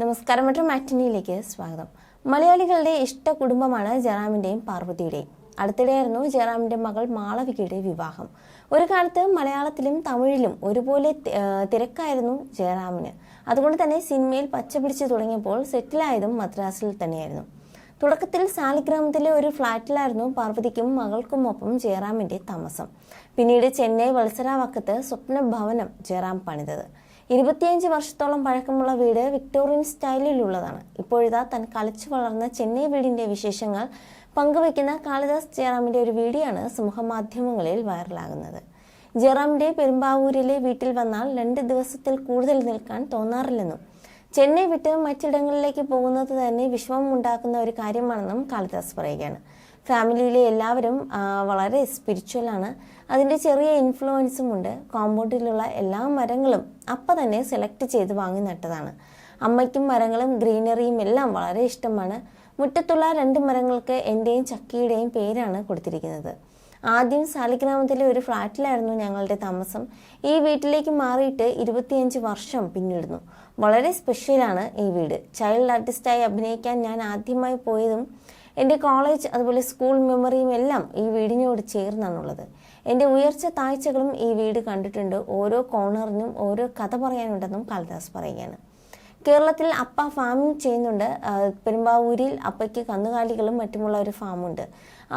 നമസ്കാരം മറ്റു മാറ്റിനിയിലേക്ക് സ്വാഗതം. മലയാളികളുടെ ഇഷ്ട കുടുംബമാണ് ജയറാമിന്റെയും പാർവതിയുടെയും. അടുത്തിടെയായിരുന്നു ജയറാമിന്റെ മകൾ മാളവികയുടെ വിവാഹം. ഒരു കാലത്ത് മലയാളത്തിലും തമിഴിലും ഒരുപോലെ തിരക്കായിരുന്നു ജയറാമിന്. അതുകൊണ്ട് തന്നെ സിനിമയിൽ പച്ചപിടിച്ച് തുടങ്ങിയപ്പോൾ സെറ്റിലായതും മദ്രാസിൽ തന്നെയായിരുന്നു. തുടക്കത്തിൽ സാലിഗ്രാമത്തിലെ ഒരു ഫ്ലാറ്റിലായിരുന്നു പാർവതിക്കും മകൾക്കുമൊപ്പം ജയറാമിന്റെ താമസം. പിന്നീട് ചെന്നൈ വത്സരാവക്കത്ത് സ്വപ്ന ഭവനം ജയറാം പണിതത്. ഇരുപത്തിയഞ്ച് വർഷത്തോളം പഴക്കമുള്ള വീട് വിക്ടോറിയൻ സ്റ്റൈലിലുള്ളതാണ്. ഇപ്പോഴിതാ താൻ കളിച്ചു വളർന്ന ചെന്നൈ വീടിന്റെ വിശേഷങ്ങൾ പങ്കുവയ്ക്കുന്ന കാളിദാസ് ജയറാമിന്റെ ഒരു വീഡിയോ ആണ് സമൂഹമാധ്യമങ്ങളിൽ വൈറലാകുന്നത്. ജയറാമിന്റെ പെരുമ്പാവൂരിലെ വീട്ടിൽ വന്നാൽ രണ്ട് ദിവസത്തിൽ കൂടുതൽ നിൽക്കാൻ തോന്നാറില്ലെന്നും ചെന്നൈ വിട്ട് മറ്റിടങ്ങളിലേക്ക് പോകുന്നത് തന്നെ വിഷമം ഉണ്ടാക്കുന്ന ഒരു കാര്യമാണെന്നും കാളിദാസ് പറയുകയാണ്. ഫാമിലിയിലെ എല്ലാവരും വളരെ സ്പിരിച്വലാണ് അതിന്റെ ചെറിയ ഇൻഫ്ലുവൻസും ഉണ്ട്. കോമ്പൗണ്ടിലുള്ള എല്ലാ മരങ്ങളും അപ്പം തന്നെ സെലക്ട് ചെയ്ത് വാങ്ങി നട്ടതാണ്. അമ്മയ്ക്കും മരങ്ങളും ഗ്രീനറിയും എല്ലാം വളരെ ഇഷ്ടമാണ്. മുറ്റത്തുള്ള രണ്ട് മരങ്ങൾക്ക് എന്റെയും ചക്കിയുടെയും പേരാണ് കൊടുത്തിരിക്കുന്നത്. ആദ്യം സാലിഗ്രാമത്തിലെ ഒരു ഫ്ലാറ്റിലായിരുന്നു ഞങ്ങളുടെ താമസം. ഈ വീട്ടിലേക്ക് മാറിയിട്ട് ഇരുപത്തിയഞ്ച് വർഷം പിന്നിടുന്നു. വളരെ സ്പെഷ്യലാണ് ഈ വീട്. ചൈൽഡ് ആർട്ടിസ്റ്റായി അഭിനയിക്കാൻ ഞാൻ ആദ്യമായി പോയതും എന്റെ കോളേജ് അതുപോലെ സ്കൂൾ മെമ്മറിയും എല്ലാം ഈ വീടിനോട് ചേർന്നാണുള്ളത്. എന്റെ ഉയർച്ച താഴ്ചകളും ഈ വീട് കണ്ടിട്ടുണ്ട്. ഓരോ കോണറിനും ഓരോ കഥ പറയാനുണ്ടെന്നും കാളിദാസ് പറയുകയാണ്. കേരളത്തിൽ അപ്പ ഫാമിംഗ് ചെയ്യുന്നുണ്ട്. പെരുമ്പാവൂരിൽ അപ്പയ്ക്ക് കന്നുകാലികളും മറ്റുമുള്ള ഒരു ഫാമുണ്ട്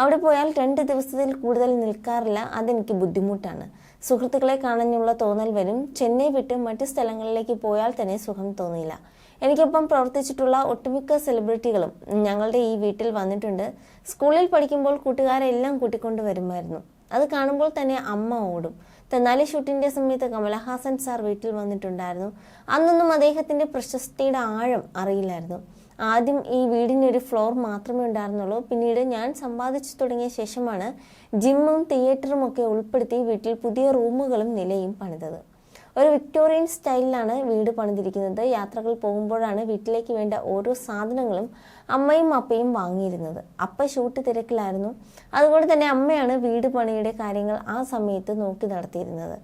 അവിടെ പോയാൽ രണ്ട് ദിവസത്തിൽ കൂടുതൽ നിൽക്കാറില്ല. അതെനിക്ക് ബുദ്ധിമുട്ടാണ്. സുഹൃത്തുക്കളെ കാണാനുള്ള തോന്നൽ വരും. ചെന്നൈ വിട്ട് മറ്റ് സ്ഥലങ്ങളിലേക്ക് പോയാൽ തന്നെ സുഖം തോന്നിയില്ല എനിക്കൊപ്പം പ്രവർത്തിച്ചിട്ടുള്ള ഒട്ടുമിക്ക സെലിബ്രിറ്റികളും ഞങ്ങളുടെ ഈ വീട്ടിൽ വന്നിട്ടുണ്ട്. സ്കൂളിൽ പഠിക്കുമ്പോൾ കൂട്ടുകാരെല്ലാം കൂട്ടിക്കൊണ്ട് വരുമായിരുന്നു അത് കാണുമ്പോൾ തന്നെ അമ്മ ഓടും. തെന്നാലി ഷൂട്ടിന്റെ സമയത്ത് കമലഹാസൻ സാർ വീട്ടിൽ വന്നിട്ടുണ്ടായിരുന്നു. അന്നൊന്നും അദ്ദേഹത്തിന്റെ പ്രശസ്തിയുടെ ആഴം അറിയില്ലായിരുന്നു. ആദ്യം ഈ വീടിന് ഒരു ഫ്ലോർ മാത്രമേ ഉണ്ടായിരുന്നുള്ളൂ. പിന്നീട് ഞാൻ സമ്പാദിച്ചു തുടങ്ങിയ ശേഷമാണ് ജിമ്മും തിയേറ്ററും ഒക്കെ ഉൾപ്പെടുത്തി വീട്ടിൽ പുതിയ റൂമുകളും നിലയും പണിതത്. ഒരു വിക്ടോറിയൻ സ്റ്റൈലിലാണ് വീട് പണിതിരിക്കുന്നത്. യാത്രകൾ പോകുമ്പോഴാണ് വീട്ടിലേക്ക് വേണ്ട ഓരോ സാധനങ്ങളും അമ്മയും അപ്പയും വാങ്ങിയിരുന്നത്. അപ്പ ഷൂട്ട് തിരക്കിലായിരുന്നു. അതുകൊണ്ട് തന്നെ അമ്മയാണ് വീട് പണിയുടെ കാര്യങ്ങൾ ആ സമയത്ത് നോക്കി നടത്തിയിരുന്നത്.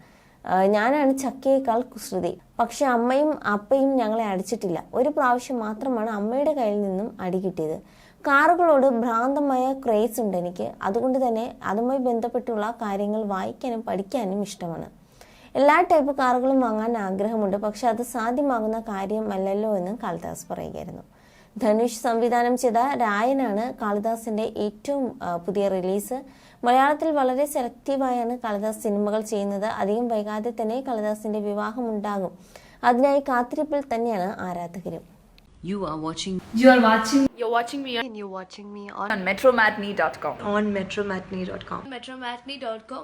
ഞാനാണ് ചക്കയേക്കാൾ കുസൃതി. പക്ഷെ അമ്മയും അപ്പയും ഞങ്ങളെ അടിച്ചിട്ടില്ല. ഒരു പ്രാവശ്യം മാത്രമാണ് അമ്മയുടെ കയ്യിൽ നിന്നും അടി കിട്ടിയത്. കാറുകളോട് ഭ്രാന്തമായ ക്രേസ് ഉണ്ട് എനിക്ക്. അതുകൊണ്ട് തന്നെ അതുമായി ബന്ധപ്പെട്ടുള്ള കാര്യങ്ങൾ വായിക്കാനും പഠിക്കാനും ഇഷ്ടമാണ്. എല്ലാ ടൈപ്പ് കാറുകളും വാങ്ങാൻ ആഗ്രഹമുണ്ട് പക്ഷെ അത് സാധ്യമാകുന്ന കാര്യമല്ലല്ലോ എന്ന് കാളിദാസ് പറയുകയായിരുന്നു ധനുഷ് സംവിധാനം ചെയ്ത രായനാണ് കാളിദാസിന്റെ ഏറ്റവും പുതിയ റിലീസ് മലയാളത്തിൽ വളരെ സെലക്റ്റീവായാണ് കാളിദാസ് സിനിമകൾ ചെയ്യുന്നത് അധികം വൈകാതെ തന്നെ കാളിദാസിന്റെ വിവാഹം ഉണ്ടാകും അതിനായി കാത്തിരിപ്പിൽ തന്നെയാണ് ആരാധകരും You are watching You are watching You're watching me and you're watching me on, on metromatney.com. on metromatney.com. metromatney.com.